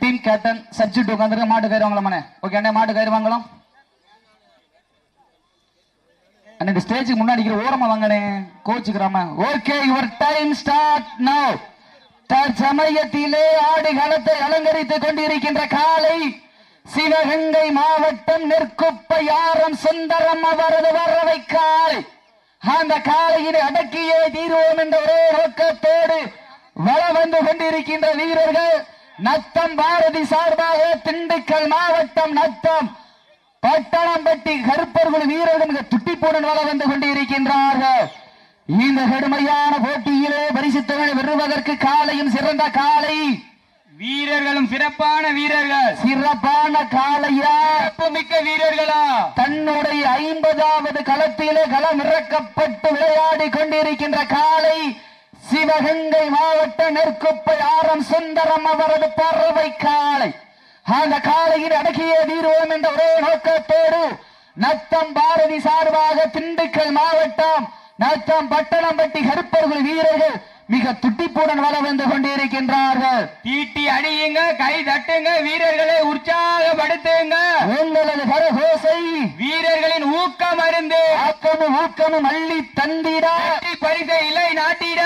Team captain subject உட்காந்துருக்க மாட்டு கயிறு வாங்கலாமாண்ணே ஓகே அண்ணே மாட்டு கயிறு வாங்கலாம் அண்ணே இந்த ஸ்டேஜுக்கு முன்னாடி ஓரமா வாங்கண்ணே. கோச்சுக்கிறாம okay your time start now தற்சமயத்திலே ஆடு களத்தை அலங்கரித்துக் கொண்டிருக்கின்ற காலை சிவகங்கை மாவட்டம் நெற்குப்பை யாரம் சுந்தரம் அவரது வரவை காலை. அந்த காலையினை அடக்கியே தீர்வோம் என்ற ஒரே நோக்கத்தோடு வள வந்து கொண்டிருக்கின்ற வீரர்கள் நத்தம் பாரதி சார்பாக திண்டுக்கல் மாவட்டம் நத்தம். பட்டணம்பட்டி கருப்பர்கள் வீரர்கள் மிக துட்டிப்புடன் வள வந்து கொண்டிருக்கின்றார்கள். இந்த கடுமையான போட்டியிலே பரிசுத்தவனை வெறுவதற்கு காலையும் சிறந்த காலை. வீரர்களும் சிறப்பான வீரர்கள். சிறப்பான காலையா? மிக்க வீரர்களா? தன்னுடைய ஐம்பதாவது களத்திலே களம் இறக்கப்பட்டு விளையாடி கொண்டிருக்கின்ற காலை. சிவகங்கை மாவட்ட நெற்குப்பை ஆரம் சுந்தரம் அவரது பறவை காலை. அந்த காலையில் அடக்கிய தீர்வோம் என்ற ஒரே நோக்கத்தோடு நத்தம் பாரதி சார்பாக திண்டுக்கல் மாவட்டம் நத்தம் பட்டணம்பட்டி கருப்பர்கள் வீரர்கள் மிக துட்டிப்புடன் வள வந்து கொண்டிருக்கின்றார்கள். தீட்டி அடியுங்க கை தட்டுங்க வீரர்களை உற்சாகப்படுத்துங்க. உங்களது கரகோசை ஊக்கம் ஆக்கமும் ஊக்கமும் அள்ளி தந்திட. பரிசை இலை நாட்டிட.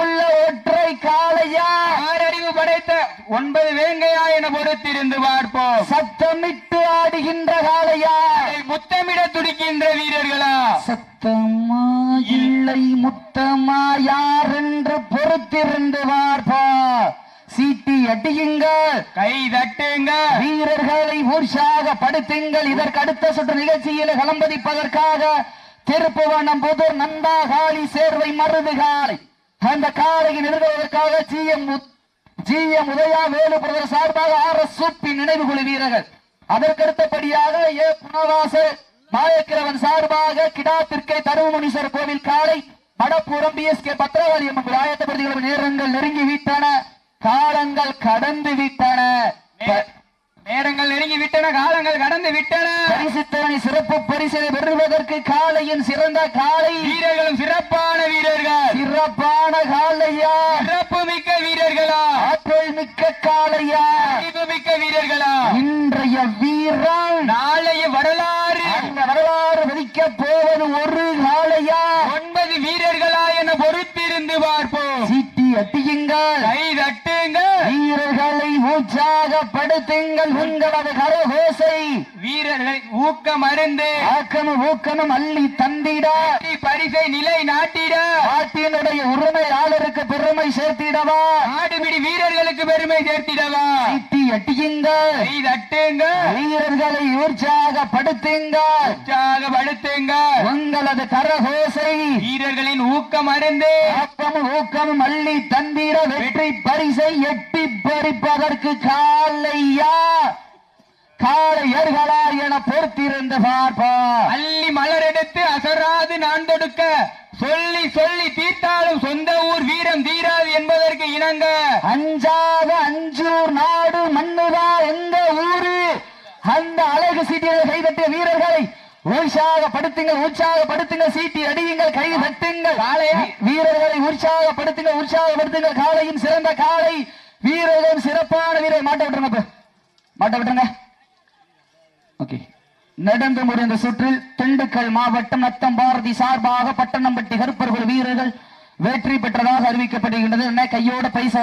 உள்ள ஒற்றை காளையா. ஆறறிவு படைத்த ஒன்பது வேங்கையா என பொறுத்திருந்து பார்ப்போம். சத்தமிட்டு ஆடுகின்ற காளையா. அதை முத்தமிட துடிக்கின்ற வீரர்களா. சத்தமா இல்லை முத்தமா யார் என்று பொறுத்திருந்து சீட்டி அடியுங்கள் கை தட்டுங்க. வீரர்களை உற்சாகப்படுத்துங்கள் இதற்கு அடுத்த சுற்று நிகழ்ச்சியில் களம்பதிப்பதற்காக திருப்புவனம் புதூர் நந்தா காளி சேர்வை மருது காளை அந்த காளையை நிறுவுவதற்காக G M G M Udaya Velu brother சார்பாக ஆர் எஸ் சூப்பி நினைவு குழு வீரர்கள். அதற்கடுத்தபடியாக ஏ. புனவாச மாயக்கிரவன் சார்பாக கிடாத்திற்கை தருமமுனீஸ்வரர் கோவில் காலை Madappuram P. S. K. Pathiravali அம்மன் ஆயத்தப்படுத்துகிற நேரங்கள் நெருங்கி விட்டன காலங்கள் கடந்து விட்டன. நேரங்கள் நெருங்கி விட்டன காலங்கள் கடந்து விட்டன. பரிசுத்தவனை சிறப்பு பரிசனை பெறுவதற்கு காளையின் சிறந்த காளை வீரர்களும் சிறப்பான வீரர்கள். சிறப்பான காளையா சிறப்பு மிக்க வீரர்களா? ஆற்றல் மிக்க அறிவு மிக்க வீரர்களா? இன்றைய வீரன். நாளைய வரலாறு. அந்த வரலாறு விதிக்க போவது ஒரு காளையா ஒன்பது வீரர்களா என பொறுத்திருந்து பார்ப்போம் சீட்டி அட்டியுங்கள் கை தட்டுங்க வீரர்களை உற்சாகப்படுத்துங்கள் உங்களது கரகோசை. வீரர்களை ஊக்கம் அருந்து. ஆக்கமும் ஊக்கமும் அள்ளி தந்திட. பரிசை நிலை நாட்டிட. நாட்டினுடைய உரிமையாளருக்கு பெருமை சேர்த்திடவா. ஆடுபிடி வீரர்களுக்கு பெருமை சேர்த்திடவா. சீட்டி அட்டியுங்கள் கை தட்டுங்க வீரர்களை உற்சாகப்படுத்துங்கள். உற்சாகப்படுத்துங்க உங்களது கரகோசை. வீரர்களின் ஊக்கம் அருந்து. ஆக்கமும் ஊக்கமும் அள்ளி தந்திட. வெற்றி பரிசை எட்டி பறிப்பதற்கு காலையா? காளையர்களா என பொறுத்திருந்து பார்ப்பா. அள்ளி மலர் எடுத்து அசராது நான் தொடுக்க. சொல்லி சொல்லி தீர்த்தாலும் சொந்த ஊர் வீரம் தீராது என்பதற்கு இணங்க. அஞ்சாத அஞ்சூர் நாடு மண்ணுதா எந்த ஊரு? அந்த அழகு சீட்டியை கைதட்டிய வீரர்களை உற்சாகப்படுத்துங்கள் உற்சாகப்படுத்துங்கள் சீட்டி அடியுங்கள் கை தட்டுங்கள்? வீரர்களை உற்சாகப்படுத்துங்கள் உற்சாகப்படுத்துங்கள். காளையின் சிறந்த காளை வீரர்கள் சிறப்பான வீரர் மாட்ட விட்டுருங்க மாட்ட விட்டுருங்க. ஓகே நடந்து முடிந்த சுற்றில் திண்டுக்கல் மாவட்டம் நத்தம் பாரதி சார்பாக பட்டணம்பட்டி கருப்பர்கள் வீரர்கள் வெற்றி பெற்றதாக அறிவிக்கப்படுகின்றது என்ன கையோட பைசா